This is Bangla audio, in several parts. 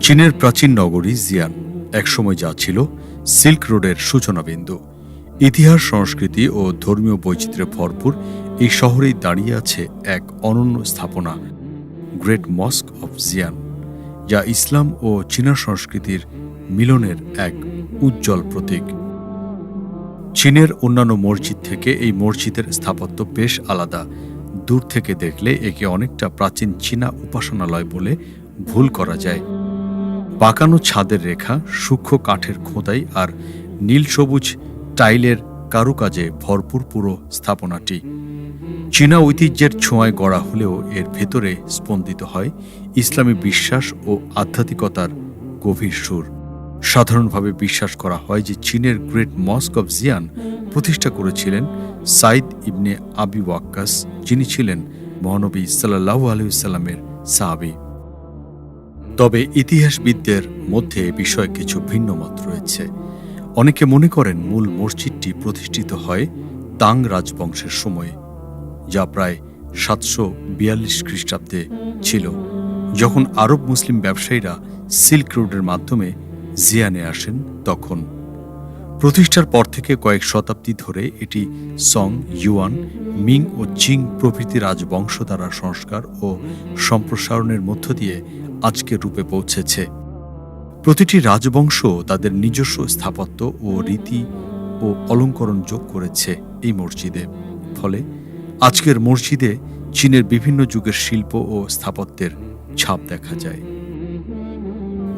চীনের প্রাচীন নগরী জিয়ান একসময় যা ছিল সিল্ক রোডের সূচনা বিন্দু ইতিহাস, সংস্কৃতি ও ধর্মীয় বৈচিত্র্যে ভরপুর এই শহরেই দাঁড়িয়ে আছে এক অনন্য স্থাপনা, গ্রেট মস্ক অফ জিয়ান, যা ইসলাম ও চীনা সংস্কৃতির মিলনের এক উজ্জ্বল প্রতীক। চীনের অন্যান্য মসজিদ থেকে এই মসজিদের স্থাপত্য বেশ আলাদা। দূর থেকে দেখলে একে অনেকটা প্রাচীন চীনা উপাসনালয় বলে ভুল করা যায়। পাকানো ছাদের রেখা, সূক্ষ্ম কাঠের খোদাই আর নীল সবুজ টাইলের কারুকাজে ভরপুর পুরো স্থাপনাটি। চীনা ঐতিহ্যের ছোঁয়ায় গড়া হলেও এর ভেতরে স্পন্দিত হয় ইসলামী বিশ্বাস ও আধ্যাত্মিকতার গভীর সুর। সাধারণভাবে বিশ্বাস করা হয় যে চীনের গ্রেট মস্ক অফ জিয়ান প্রতিষ্ঠা করেছিলেন সাইদ ইবনে আবি ওয়াক্কাস, যিনি ছিলেন মহানবী সাল্লাহ আলহিসাল্লামের সাহাবি। তবে ইতিহাসবিদদের মধ্যে এ বিষয়ে কিছু ভিন্ন মত রয়েছে। অনেকে মনে করেন মূল মসজিদটি প্রতিষ্ঠিত হয় তাং রাজবংশের সময়ে, যা প্রায় সাতশো বিয়াল্লিশ খ্রিস্টাব্দে ছিল, যখন আরব মুসলিম ব্যবসায়ীরা সিল্ক রোডের মাধ্যমে জিয়ানে আসেন তখন। প্রতিষ্ঠার পর থেকে কয়েক শতাব্দী ধরে এটি সং, ইউয়ান, মিং ও চিং প্রভৃতি রাজবংশ দ্বারা সংস্কার ও সম্প্রসারণের মধ্য দিয়ে আজকের রূপে পৌঁছেছে। প্রতিটি রাজবংশ তাদের নিজস্ব স্থাপত্য ও রীতি ও অলঙ্করণ যোগ করেছে এই মসজিদে। ফলে আজকের মসজিদে চীনের বিভিন্ন যুগের শিল্প ও স্থাপত্যের ছাপ দেখা যায়।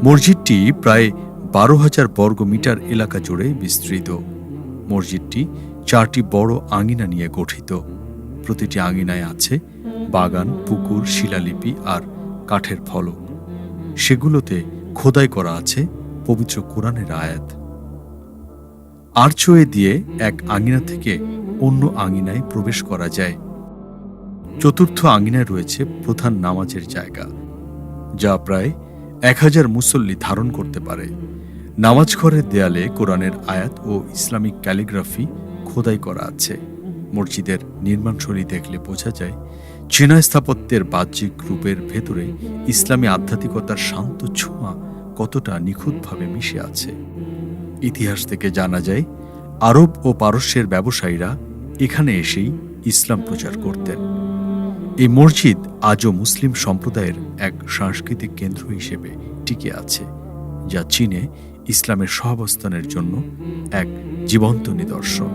মসজিদটি প্রায় বারো হাজার বর্গ মিটার এলাকা জুড়ে বিস্তৃত। মসজিদটি চারটি বড় আঙিনা নিয়ে গঠিত। প্রতিটি আঙিনায় আছে বাগান, পুকুর, শিলালিপি আর কাঠের ফলক। সেগুলোতে খোদাই করা আছে পবিত্র কোরআনের আয়াত। আর্চওয়ে দিয়ে এক আঙিনা থেকে অন্য আঙিনায় প্রবেশ করা যায়। চতুর্থ আঙিনায় রয়েছে প্রধান নামাজের জায়গা, যা প্রায় এক হাজার মুসল্লি ধারণ করতে পারে। নামাজ ঘরের দেয়ালে কোরআনের আয়াত ও ইসলামিক ক্যালিগ্রাফি খোদাই করা আছে। মসজিদের নির্মাণশৈলী দেখলে বোঝা যায়, চীনা স্থাপত্যের বাহ্যিক রূপের ভেতরে ইসলামী আধ্যাত্মিকতার শান্ত ছোঁয়া কতটা নিখুঁতভাবে মিশে আছে। ইতিহাস থেকে জানা যায়, আরব ও পারস্যের ব্যবসায়ীরা এখানে এসেই ইসলাম প্রচার করতেন। এই মসজিদ আজও মুসলিম সম্প্রদায়ের এক সাংস্কৃতিক কেন্দ্র হিসেবে টিকে আছে, যা চীনে ইসলামের সহাবস্থানের জন্য এক জীবন্ত নিদর্শন।